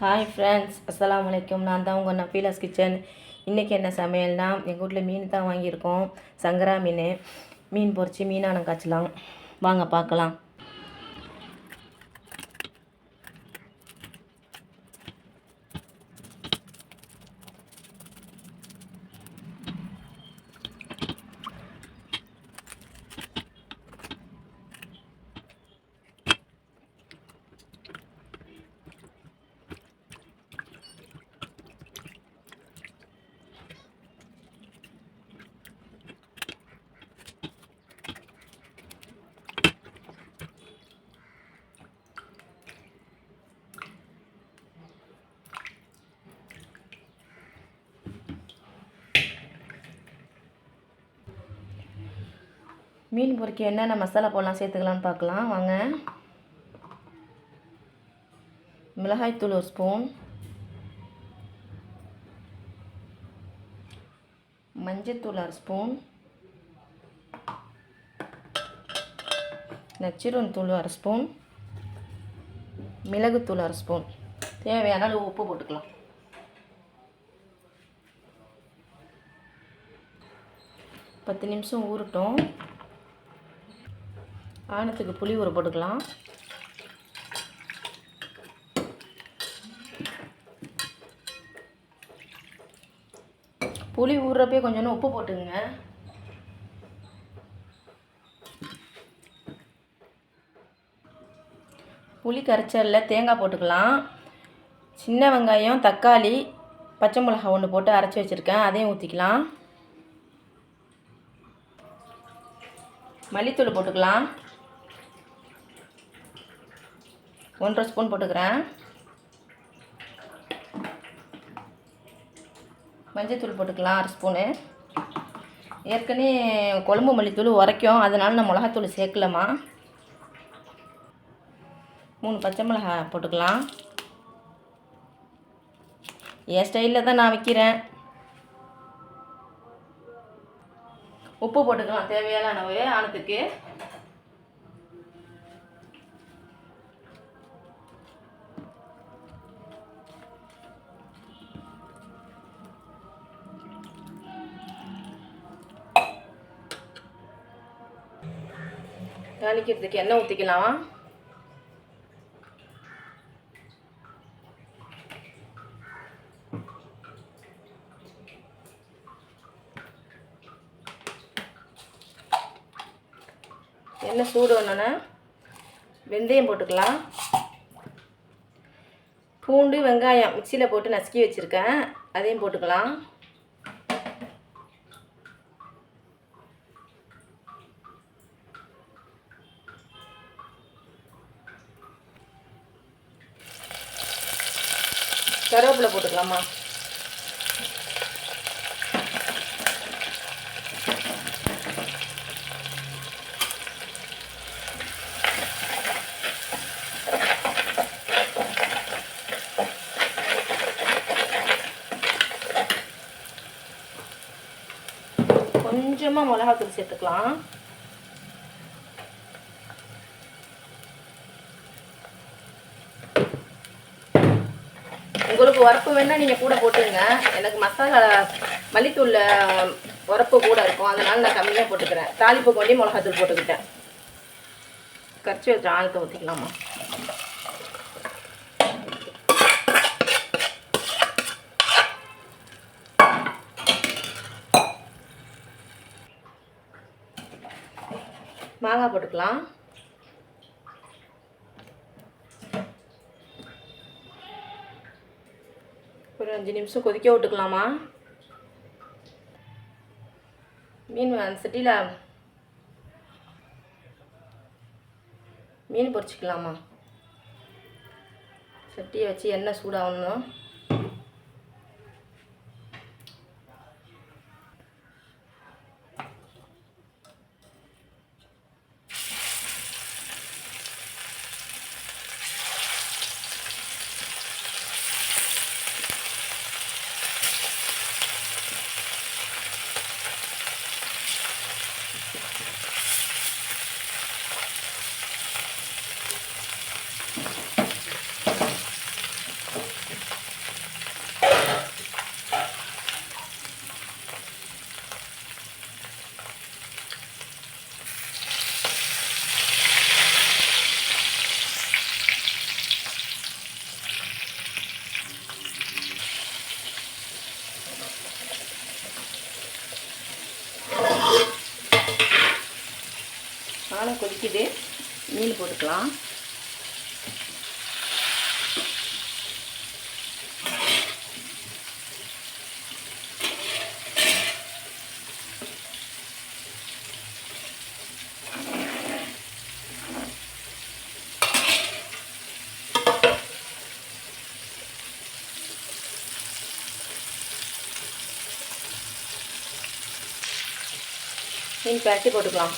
Hi friends அஸ்லாம் வலைக்கம் நான் தான் உங்கள் நஃபீலாஸ் கிச்சன். இன்றைக்கி என்ன சமையல்னா எங்கள் வீட்டில் மீன் தான் வாங்கியிருக்கோம். சங்கரா மீன். மீன் பொரிச்சு மீனானம் காய்ச்சலாம். வாங்க பார்க்கலாம். மீன் பொரிக்க என்னென்ன மசாலா போடலாம் சேர்த்துக்கலான்னு பார்க்கலாம். வாங்க. மிளகாய்த்தூள் ஒரு ஸ்பூன். மஞ்சத்தூள் அரை ஸ்பூன். நச்சிரன் தூள் அரை ஸ்பூன். மிளகுத்தூள் அரை ஸ்பூன். தேவையான அளவு உப்பு போட்டுக்கலாம். பத்து நிமிஷம் ஊறட்டும். ஆனத்துக்கு புளி ஊற போட்டுக்கலாம். புளி ஊறுறப்பே கொஞ்சோண்டு உப்பு போட்டுங்க புளி கரைச்சல்ல தேங்காய் போட்டுக்கலாம். சின்ன வெங்காயம் தக்காளி பச்சை மிளகாய் ஒன்று போட்டு அரைச்சி வச்சுருக்கேன். அதையும் ஊற்றிக்கலாம் மல்லித்தூள் போட்டுக்கலாம். ஒன்றரை ஸ்பூன் போட்டுக்கிறேன். மஞ்சத்தூள் போட்டுக்கலாம் அரை ஸ்பூனு. ஏற்கனவே கொழம்பு மல்லித்தூள் உரைக்கும் அதனால் நான் மிளகாத்தூள் சேர்க்கலம்மா. மூணு பச்சை மிளகாய் போட்டுக்கலாம். என் ஸ்டைலில் தான் நான் விற்கிறேன் உப்பு போட்டுக்கலாம் தேவையான அளவு ஆனத்துக்கு. தாளிக்கிறதுக்கு எண்ணெய் ஊற்றிக்கலாம் எண்ணெய் சூடு வந்தோன்னே வெந்தயம் போட்டுக்கலாம். பூண்டு வெங்காயம் மிக்சியில் போட்டு நசுக்கி வச்சுருக்கேன். அதையும் போட்டுக்கலாம். கருவேப்பிலை போட்டுக்கலாமா? கொஞ்சமாக மிளகாத்தூள் சேர்த்துக்கலாம். உங்களுக்கு உரப்பு வேணால் நீங்கள் கூட போட்டுங்க எனக்கு மசாலா மல்லித்தூளில் உரப்பு கூட இருக்கும். அதனால் நான் கம்மியாக போட்டுக்கிறேன். தாளிப்பு கொண்டி மிளகாத்தூள் போட்டுக்கிட்டேன். கரைச்சி வச்சு ஆழத்தை ஊற்றிக்கலாமா மாங்காய் போட்டுக்கலாம். ஒரு அஞ்சு நிமிஷம் கொதிக்க விட்டுக்கலாமா? மீன் சட்டியில் மீன் பொரிச்சிக்கலாமா? சட்டியை வச்சு எண்ணெய் சூடாகணும் சாதம் கொதிக்குது. மீன் போட்டுக்கலாம். மீன் பரட்டி போட்டுக்கலாம்.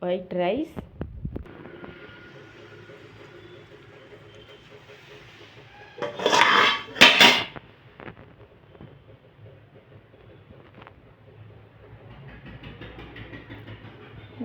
white rice